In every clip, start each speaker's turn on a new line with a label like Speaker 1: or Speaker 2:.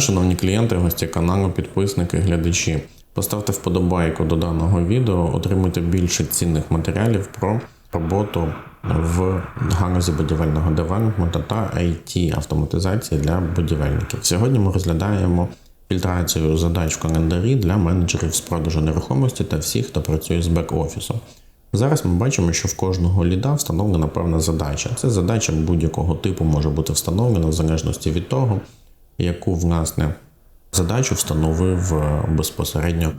Speaker 1: шановні клієнти, гості каналу, підписники, глядачі. Поставте вподобайку до даного відео, отримуйте більше цінних матеріалів про роботу в галузі будівельного девелопменту та IT автоматизації для будівельників. Сьогодні ми розглядаємо фільтрацію задач в календарі для менеджерів з продажу нерухомості та всіх, хто працює з бек-офісом. Зараз ми бачимо, що в кожного ліда встановлена певна задача. Це задача будь-якого типу може бути встановлена в залежності від того, яку власне задачу встановив е, безпосередньо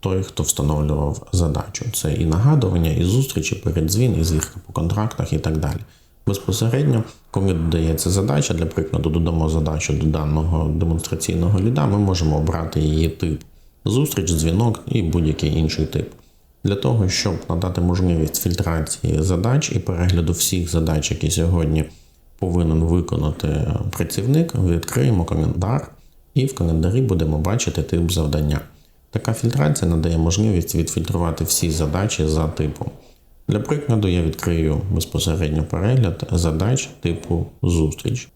Speaker 1: той, хто встановлював задачу. Це і нагадування, і зустрічі, передзвін, і звірка по контрактах і так далі. Безпосередньо, коли додається задача, для прикладу, додамо задачу до даного демонстраційного ліда, ми можемо обрати її тип зустріч, дзвінок і будь-який інший тип. Для того, щоб надати можливість фільтрації задач і перегляду всіх задач, які сьогодні повинен виконати працівник, відкриємо календар і в календарі будемо бачити тип завдання. Така фільтрація надає можливість відфільтрувати всі задачі за типом. Для прикладу, я відкрию безпосередньо перегляд задач типу зустріч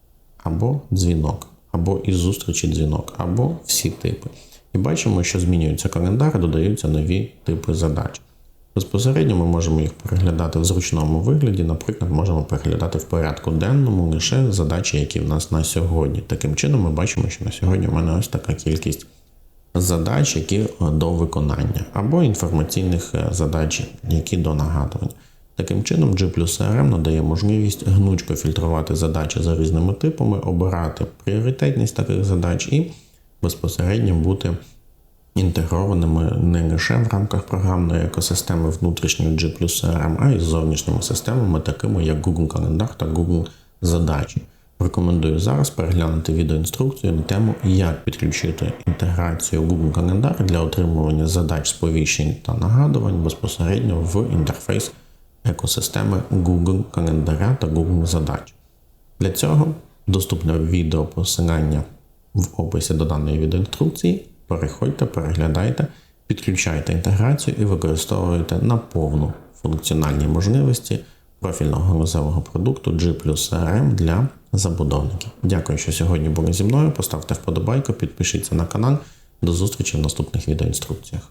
Speaker 1: або дзвінок, або із зустрічі дзвінок, або всі типи. І бачимо, що змінюється календар, додаються нові типи задач. Безпосередньо ми можемо їх переглядати в зручному вигляді, наприклад, можемо переглядати в порядку денному лише задачі, які в нас на сьогодні. Таким чином, ми бачимо, що на сьогодні в мене ось така кількість задач, які е, до виконання, або інформаційних е, задач, які до нагадувань. Таким чином, G CRM надає можливість гнучко фільтрувати задачі за різними типами, обирати пріоритетність таких задач і безпосередньо бути інтегрованими не лише в рамках програмної екосистеми внутрішньої G CRM, а й з зовнішніми системами, такими як Google Календар та Google Задачі. Рекомендую зараз переглянути відеоінструкцію на тему, як підключити інтеграцію Google Календар для отримування задач сповіщень та нагадувань безпосередньо в інтерфейс екосистеми Google Календаря та Google Задач. Для цього доступне відео посилання в описі до даної відеоінструкції. Переходьте, переглядайте, підключайте інтеграцію і використовуйте на повну функціональні можливості профільного галузевого продукту G CRM для забудовників. Дякую, що сьогодні були зі мною. Поставте вподобайку, підпишіться на канал. До зустрічі в наступних відеоінструкціях.